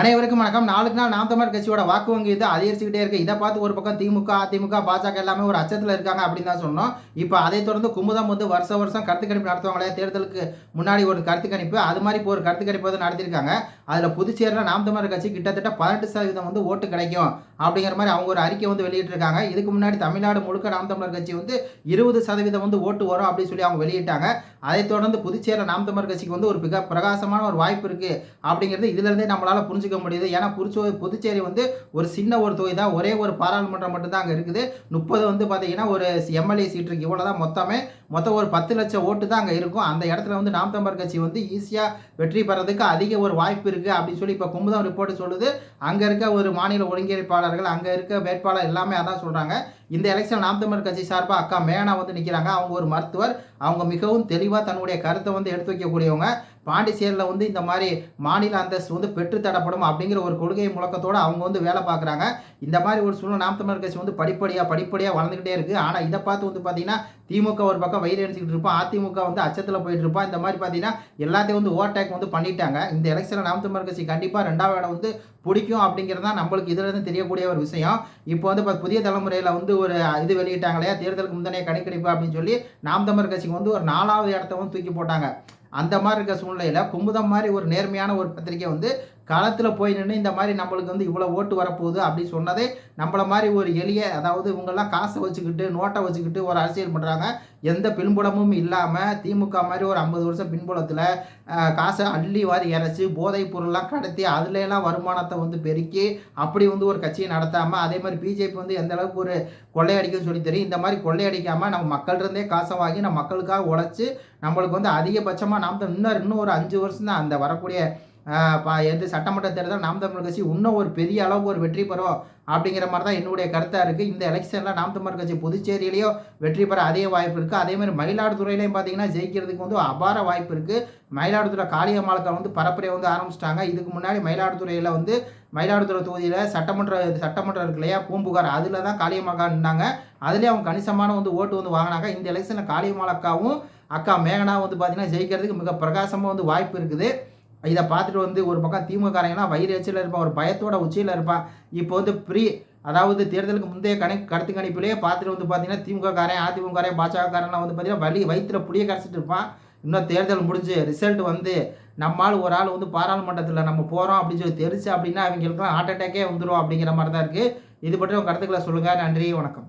அனைவருக்கும் வணக்கம். நாளுக்கு நாள் நாம் தமிழர் கட்சியோட வாக்கு வங்கி இது அதிகரிச்சுக்கிட்டே இருக்கு. இதை பார்த்து ஒரு பக்கம் திமுக அதிமுக பாஜக எல்லாமே ஒரு அச்சத்தில் இருக்காங்க அப்படின்னு தான் சொன்னோம். இப்போ அதை தொடர்ந்து குமுதம் வந்து வருஷ வருஷம் கருத்து கணிப்பு நடத்துவாங்களே தேர்தலுக்கு முன்னாடி ஒரு கருத்து கணிப்பு அது மாதிரி இப்போ ஒரு கருத்து கணிப்பு வந்து நடத்திருக்காங்க அதில் புதுச்சேரியில் நாம் தமிழர் கட்சி கிட்டத்தட்ட பதினெட்டு சதவீதம் வந்து ஓட்டு கிடைக்கும். அப்படிங்கிற மாதிரி அவங்க ஒரு அறிக்கை வந்து வெளியிட்டிருக்காங்க. இதுக்கு முன்னாடி தமிழ்நாடு முழுக்க நாம் தமிழர் கட்சி வந்து இருபது சதவீதம் வந்து ஓட்டு வரும் அப்படின்னு சொல்லி அவங்க வெளியிட்டாங்க. அதை தொடர்ந்து புதுச்சேரியில் நாம் தமிழர் கட்சிக்கு வந்து ஒரு மிக பிரகாசமான ஒரு வாய்ப்பு இருக்குது அப்படிங்கிறது இதுலேருந்தே நம்மளால் புரிஞ்சுக்க முடியுது. ஏன்னா புதுச்சு புதுச்சேரி வந்து ஒரு சின்ன ஒரு தொகுதி தான். ஒரே ஒரு பாராளுமன்றம் மட்டும்தான் அங்கே இருக்குது. முப்பது வந்து பார்த்தீங்கன்னா ஒரு எம்எல்ஏ சீட் இருக்குது இவ்வளோ தான் மொத்தமே. மொத்தம் ஒரு பத்து லட்சம் ஓட்டு தான் அங்கே இருக்கும். அந்த இடத்துல வந்து நாம் தமிழர் கட்சி வந்து ஈஸியாக வெற்றி பெறதுக்கு அதிக ஒரு வாய்ப்பு இருக்குது அப்படின்னு சொல்லி இப்போ குமுதம் ரிப்போர்ட் சொல்லுது. அங்கே இருக்க ஒரு மாநில ஒருங்கிணைப்பாளர்கள் அங்கே இருக்க வேட்பாளர் எல்லாமே அதான் சொல்கிறாங்க இந்த எலெக்ஷன் நாம் தமிழர் கட்சி சார்பாக அக்கா மேனா வந்து நிற்கிறாங்க அவங்க ஒரு மருத்துவர். அவங்க மிகவும் தெளிவாக தன்னுடைய கருத்தை வந்து எடுத்து வைக்கக்கூடியவங்க. பாண்டிச்சேரியில் வந்து இந்த மாதிரி மாநில அந்தஸ்து வந்து பெற்று தடப்படும் அப்படிங்கிற ஒரு கொள்கை முழக்கத்தோடு அவங்க வந்து வேலை பார்க்குறாங்க. இந்த மாதிரி ஒரு சூழ்நிலை நாம் தமிழர் கட்சி வந்து படிப்படியாக படிப்படியாக வளர்ந்துக்கிட்டே இருக்குது ஆனால் இதை பார்த்து வந்து பார்த்திங்கன்னா திமுக ஒரு பக்கம் வயிறு அடிச்சுக்கிட்டு இருப்போம் அதிமுக வந்து அச்சத்தில் போயிட்டு இருப்போம் இந்த மாதிரி பார்த்தீங்கன்னா எல்லாத்தையும் வந்து ஓவர்டேக் வந்து பண்ணிட்டாங்க. இந்த எலெக்ஷனில் நாம் தமிழர் கட்சி கண்டிப்பாக ரெண்டாவது இடம் வந்து பிடிக்கும் அப்படிங்கிறது தான் நம்மளுக்கு இதிலிருந்து தெரியக்கூடிய ஒரு விஷயம். இப்போ வந்து இப்போ புதிய தலைமுறையில் வந்து ஒரு இது வெளியிட்டாங்க தேர்தலுக்கு முந்தைய கணக்கெடுப்பு அப்படின்னு சொல்லி நாம் தமிழர் கட்சிக்கு வந்து ஒரு நாலாவது இடத்த வந்து தூக்கி போட்டாங்க. அந்த மாதிரி இருக்க சூழ்நிலையில் குமுதம் மாதிரி ஒரு நேர்மையான ஒரு பத்திரிக்கை வந்து களத்தில் போய் நின்று இந்த மாதிரி நம்மளுக்கு வந்து இவ்வளோ ஓட்டு வரப்போகுது அப்படின்னு சொன்னதே நம்மளை மாதிரி ஒரு எளிய அதாவது இவங்கெல்லாம் காசை வச்சுக்கிட்டு நோட்டை வச்சுக்கிட்டு ஒரு அரசியல் பண்ணுறாங்க எந்த பின்புலமும் இல்லாமல் திமுக மாதிரி ஒரு ஐம்பது வருஷம் பின்புலத்தில் காசை அள்ளி வாரி இறச்சி போதைப் பொருள்லாம் கடத்தி அதுலலாம் வருமானத்தை வந்து பெருக்கி அப்படி வந்து ஒரு கட்சியை நடத்தாமல் அதே மாதிரி பிஜேபி வந்து எந்த அளவுக்கு ஒரு கொள்ளையடிக்குன்னு சொல்லி தெரியும். இந்த மாதிரி கொள்ளையடிக்காமல் நம்ம மக்கள்கிட்டருந்தே காசை வாங்கி நம்ம மக்களுக்காக உழைச்சி நம்மளுக்கு வந்து அதிகபட்சமாக நாம் தான் இன்னும் இன்னும் ஒரு அஞ்சு வருஷம் தான் அந்த வரக்கூடிய எது சட்டமன்ற தேர்தல் நாம் தமிழ் கட்சி இன்னும் ஒரு பெரிய அளவுக்கு ஒரு வெற்றி பெறும் அப்படிங்கிற மாதிரி தான் என்னுடைய கருத்தாக இருக்குது இந்த எலெக்ஷனில் நாம் தமிழ் கட்சி புதுச்சேரியிலையோ வெற்றி பெற அதே வாய்ப்பு இருக்குது அதேமாதிரி மயிலாடுதுறையிலையும் பார்த்தீங்கன்னா ஜெயிக்கிறதுக்கு வந்து அபார வாய்ப்பு இருக்குது மயிலாடுதுறை காளியம்மாளுக்கு வந்து பரப்புரையை வந்து ஆரம்பிச்சிட்டாங்க. இதுக்கு முன்னாடி மயிலாடுதுறையில் வந்து மயிலாடுதுறை தொகுதியில் சட்டமன்ற சட்டமன்றம் இருக்கு இல்லையா? பூம்புகார். அதில் தான் காளியம்மாக்கா நின்னாங்க. அதுலேயே அவங்க கணிசமான வந்து ஓட்டு வந்து வாங்கினாங்க. இந்த எலெக்ஷனில் காளியம்மாளக்காவும் அக்கா மேகனா வந்து பார்த்தீங்கன்னா ஜெயிக்கிறதுக்கு மிக பிரகாசமாக வந்து வாய்ப்பு இருக்குது. இதை பார்த்துட்டு வந்து ஒரு பக்கம் திமுககாரங்களாம் வயிறு எச்சில் இருப்பான் ஒரு பயத்தோட உச்சியில் இருப்பான் இப்போ வந்து ப்ரீ அதாவது தேர்தலுக்கு முந்தைய கணக்கு கருத்து கணிப்பிலேயே பார்த்துட்டு வந்து பார்த்தீங்கன்னா திமுக காரன் அதிமுக காரன் பாஜக காரன்லாம் வந்து பார்த்தீங்கன்னா வலி வயிற்றில் புளிய கரைச்சிட்டு இருப்பான். இன்னும் தேர்தல் முடிஞ்சு ரிசல்ட் வந்து நம்மால் ஒரு ஆள் வந்து பாராளுமன்றத்தில் நம்ம போகிறோம் அப்படின்னு சொல்லி தெரிச்சு அப்படின்னா அவங்களுக்குலாம் ஹார்ட் அட்டாக்கே வந்துடும் அப்படிங்கிற மாதிரி தான் இருக்குது இது பற்றி கருத்துக்களை சொல்லுங்கள் நன்றி வணக்கம்.